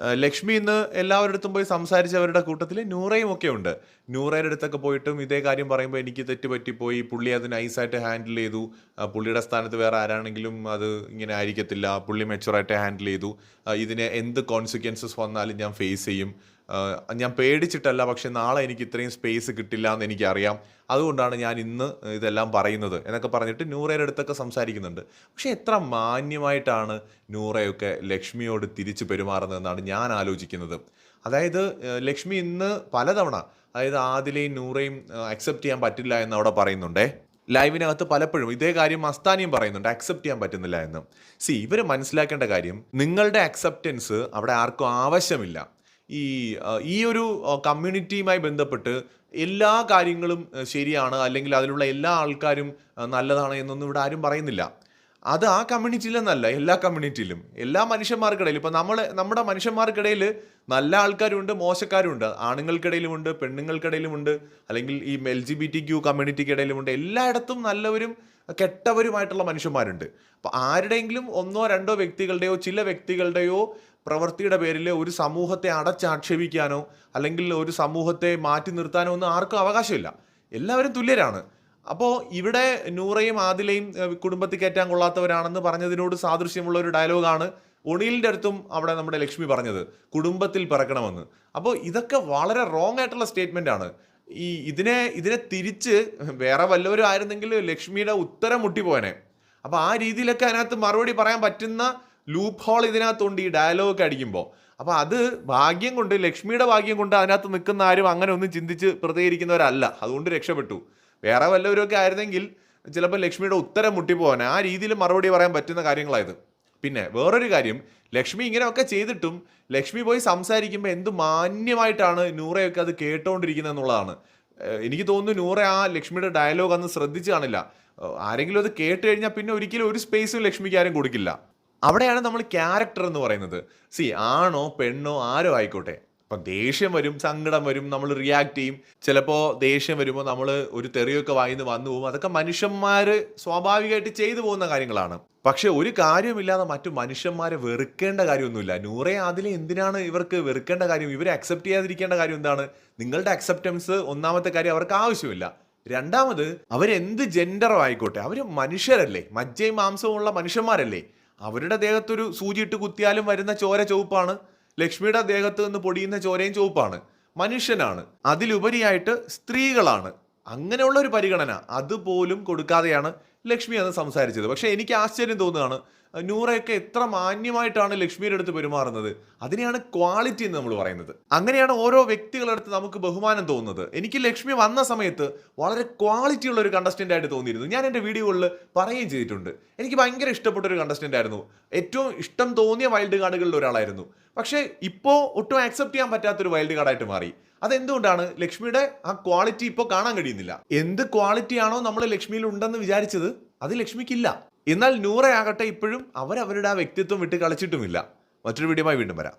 ലക്ഷ്മി ഇന്ന് എല്ലാവരുടെ പോയി സംസാരിച്ചവരുടെ കൂട്ടത്തിൽ നൂറയും ഒക്കെ ഉണ്ട്. നൂറയുടെ അടുത്തൊക്കെ പോയിട്ടും ഇതേ കാര്യം പറയുമ്പോൾ എനിക്ക് തെറ്റ് പറ്റിപ്പോയി പുള്ളി അത് നൈസായിട്ട് ഹാൻഡിൽ ചെയ്തു. പുള്ളിയുടെ സ്ഥാനത്ത് വേറെ ആരാണെങ്കിലും അത് ഇങ്ങനെ ആയിരിക്കത്തില്ല. പുള്ളി മെച്ചുറായിട്ട് ഹാൻഡിൽ ചെയ്തു. ഇതിന് എന്ത് കോൺസിക്വൻസസ് വന്നാലും ഞാൻ ഫേസ് ചെയ്യും. ഞാൻ പേടിച്ചിട്ടല്ല പക്ഷെ നാളെ എനിക്ക് ഇത്രയും സ്പേസ് കിട്ടില്ല എന്ന് എനിക്കറിയാം. അതുകൊണ്ടാണ് ഞാൻ ഇന്ന് ഇതെല്ലാം പറയുന്നത് എന്നൊക്കെ പറഞ്ഞിട്ട് നൂറയുടെ അടുത്തൊക്കെ സംസാരിക്കുന്നുണ്ട്. പക്ഷേ എത്ര മാന്യമായിട്ടാണ് നൂറയൊക്കെ ലക്ഷ്മിയോട് തിരിച്ചു പെരുമാറുന്നതെന്നാണ് ഞാൻ ആലോചിക്കുന്നത്. അതായത് ലക്ഷ്മി ഇന്ന് പലതവണ അതായത് ആദിലെയും നൂറയും അക്സെപ്റ്റ് ചെയ്യാൻ പറ്റില്ല എന്ന് അവിടെ പറയുന്നുണ്ടേ. ലൈവിനകത്ത് പലപ്പോഴും ഇതേ കാര്യം മസ്താനിയും പറയുന്നുണ്ട് അക്സെപ്റ്റ് ചെയ്യാൻ പറ്റുന്നില്ല എന്ന്. സി ഇവർ മനസ്സിലാക്കേണ്ട കാര്യം നിങ്ങളുടെ അക്സെപ്റ്റൻസ് അവിടെ ആർക്കും ആവശ്യമില്ല. ഈ ഈ ഒരു കമ്മ്യൂണിറ്റിയുമായി ബന്ധപ്പെട്ട് എല്ലാ കാര്യങ്ങളും ശരിയാണ് അല്ലെങ്കിൽ അതിലുള്ള എല്ലാ ആൾക്കാരും നല്ലതാണ് എന്നൊന്നും ഇവിടെ ആരും പറയുന്നില്ല. അത് ആ കമ്മ്യൂണിറ്റിയിലെന്നല്ല എല്ലാ കമ്മ്യൂണിറ്റിയിലും. എല്ലാ മനുഷ്യന്മാർക്കിടയിലും ഇപ്പം നമ്മൾ നമ്മുടെ മനുഷ്യന്മാർക്കിടയിൽ നല്ല ആൾക്കാരുണ്ട് മോശക്കാരുണ്ട്. ആണുങ്ങൾക്കിടയിലുമുണ്ട് പെണ്ണുങ്ങൾക്കിടയിലുമുണ്ട് അല്ലെങ്കിൽ ഈ L G B T Q കമ്മ്യൂണിറ്റിക്കിടയിലുമുണ്ട്. എല്ലായിടത്തും നല്ലവരും കെട്ടവരുമായിട്ടുള്ള മനുഷ്യന്മാരുണ്ട്. അപ്പോൾ ആരുടെയെങ്കിലും ഒന്നോ രണ്ടോ വ്യക്തികളുടെയോ ചില വ്യക്തികളുടെയോ പ്രവൃത്തിയുടെ പേരിൽ ഒരു സമൂഹത്തെ അടച്ചാക്ഷേപിക്കാനോ അല്ലെങ്കിൽ ഒരു സമൂഹത്തെ മാറ്റി നിർത്താനോ ഒന്നും ആർക്കും അവകാശമില്ല. എല്ലാവരും തുല്യരാണ്. അപ്പോൾ ഇവിടെ നൂറയും ആദിലയും കുടുംബത്തിൽ കയറ്റാൻ കൊള്ളാത്തവരാണെന്ന് പറഞ്ഞതിനോട് സാദൃശ്യമുള്ള ഒരു ഡയലോഗാണ് ഒണിയിലിന്റെ അടുത്തും അവിടെ നമ്മുടെ ലക്ഷ്മി പറഞ്ഞത്. കുടുംബത്തിൽ പിറക്കണമെന്ന്. അപ്പോൾ ഇതൊക്കെ വളരെ റോങ് ആയിട്ടുള്ള സ്റ്റേറ്റ്മെന്റ് ആണ്. ഈ ഇതിനെ ഇതിനെ തിരിച്ച് വേറെ വല്ലവരും ആയിരുന്നെങ്കിൽ ലക്ഷ്മിയുടെ ഉത്തരം മുട്ടിപ്പോയനെ. അപ്പോൾ ആ രീതിയിലൊക്കെ അതിനകത്ത് മറുപടി പറയാൻ പറ്റുന്ന ലൂപ്പ് ഹോൾ ഇതിനകത്തുണ്ട് ഈ ഡയലോഗ് ഒക്കെ അടിക്കുമ്പോൾ അപ്പോൾ അത് ഭാഗ്യം കൊണ്ട് ലക്ഷ്മിയുടെ ഭാഗ്യം കൊണ്ട് അതിനകത്ത് നിൽക്കുന്ന ആരും അങ്ങനെ ഒന്നും ചിന്തിച്ച് പ്രതികരിക്കുന്നവരല്ല. അതുകൊണ്ട് രക്ഷപ്പെട്ടു. വേറെ വല്ലവരൊക്കെ ആയിരുന്നെങ്കിൽ ചിലപ്പോൾ ലക്ഷ്മിയുടെ ഉത്തരം മുട്ടിപ്പോവാൻ ആ രീതിയിൽ മറുപടി പറയാൻ പറ്റുന്ന കാര്യങ്ങളായത് പിന്നെ വേറൊരു കാര്യം ലക്ഷ്മി ഇങ്ങനെയൊക്കെ ചെയ്തിട്ടും ലക്ഷ്മി പോയി സംസാരിക്കുമ്പോൾ എന്ത് മാന്യമായിട്ടാണ് നൂറയൊക്കെ അത് കേട്ടോണ്ടിരിക്കുന്നത് എന്നുള്ളതാണ്. എനിക്ക് തോന്നുന്നു നൂറ ആ ലക്ഷ്മിയുടെ ഡയലോഗ് അന്ന് ശ്രദ്ധിച്ചു കാണില്ല. ആരെങ്കിലും അത് കേട്ട് കഴിഞ്ഞാൽ പിന്നെ ഒരിക്കലും ഒരു സ്പേസും ലക്ഷ്മിക്ക് ആരും കൊടുക്കില്ല. അവിടെയാണ് നമ്മൾ ക്യാരക്ടർ എന്ന് പറയുന്നത്. സി ആണോ പെണ്ണോ ആരോ ആയിക്കോട്ടെ. അപ്പം ദേഷ്യം വരും സങ്കടം വരും നമ്മൾ റിയാക്ട് ചെയ്യും. ചിലപ്പോൾ ദേഷ്യം വരുമ്പോൾ നമ്മൾ ഒരു തെറിയൊക്കെ വായിന്ന് വന്നു പോകും. അതൊക്കെ മനുഷ്യന്മാർ സ്വാഭാവികമായിട്ട് ചെയ്തു പോകുന്ന കാര്യങ്ങളാണ്. പക്ഷെ ഒരു കാര്യമില്ലാതെ മറ്റു മനുഷ്യന്മാരെ വെറുക്കേണ്ട കാര്യമൊന്നുമില്ല. നൂറെ അതിലെ എന്തിനാണ് ഇവർക്ക് വെറുക്കേണ്ട കാര്യം? ഇവരെ അക്സെപ്റ്റ് ചെയ്യാതിരിക്കേണ്ട കാര്യം എന്താണ്? നിങ്ങളുടെ അക്സെപ്റ്റൻസ് ഒന്നാമത്തെ കാര്യം അവർക്ക് ആവശ്യമില്ല. രണ്ടാമത് അവരെന്ത് ജെൻഡറോ ആയിക്കോട്ടെ അവർ മനുഷ്യരല്ലേ മജ്ജയും മാംസവും ഉള്ള മനുഷ്യന്മാരല്ലേ? അവരുടെ ദേഹത്തൊരു സൂചിയിട്ട് കുത്തിയാലും വരുന്ന ചോര ചുവപ്പാണ്. ലക്ഷ്മിയുടെ ദേഹത്ത് നിന്ന് പൊടിയുന്ന ചോരയും ചുവപ്പാണ്. മനുഷ്യനാണ്. അതിലുപരിയായിട്ട് സ്ത്രീകളാണ്. അങ്ങനെയുള്ള ഒരു പരിഗണന അതുപോലും കൊടുക്കാതെയാണ് ലക്ഷ്മി അന്ന് സംസാരിച്ചത്. പക്ഷേ എനിക്ക് ആശ്ചര്യം തോന്നുകയാണ് നൂറയൊക്കെ എത്ര മാന്യമായിട്ടാണ് ലക്ഷ്മിയുടെ അടുത്ത് പെരുമാറുന്നത്? അതിനെയാണ് ക്വാളിറ്റി എന്ന് നമ്മൾ പറയുന്നത്. അങ്ങനെയാണ് ഓരോ വ്യക്തികളുടെ അടുത്ത് നമുക്ക് ബഹുമാനം തോന്നുന്നത്. എനിക്ക് ലക്ഷ്മി വന്ന സമയത്ത് വളരെ ക്വാളിറ്റി ഉള്ള ഒരു കണ്ടസ്റ്റന്റ് ആയിട്ട് തോന്നിയിരുന്നു. ഞാൻ എന്റെ വീഡിയോകളിൽ പറയുകയും ചെയ്തിട്ടുണ്ട്. എനിക്ക് ഭയങ്കര ഇഷ്ടപ്പെട്ട ഒരു കണ്ടസ്റ്റന്റ് ആയിരുന്നു. ഏറ്റവും ഇഷ്ടം തോന്നിയ വൈൽഡ് കാർഡുകളിൽ ഒരാളായിരുന്നു. പക്ഷേ ഇപ്പോൾ ഒട്ടും ആക്സെപ്റ്റ് ചെയ്യാൻ പറ്റാത്തൊരു വൈൽഡ് കാർഡായിട്ട് മാറി. അതെന്തുകൊണ്ടാണ് ലക്ഷ്മിയുടെ ആ ക്വാളിറ്റി ഇപ്പോൾ കാണാൻ കഴിയുന്നില്ല? എന്ത് ക്വാളിറ്റി ആണോ നമ്മൾ ലക്ഷ്മിയിൽ ഉണ്ടെന്ന് വിചാരിച്ചത് അത് ലക്ഷ്മിക്കില്ല. എന്നാൽ നൂറയാകട്ടെ ഇപ്പോഴും അവരവരുടെ ആ വ്യക്തിത്വം വിട്ട് കളിച്ചിട്ടുമില്ല. മറ്റൊരു വീഡിയോമായി വീണ്ടും വരാം.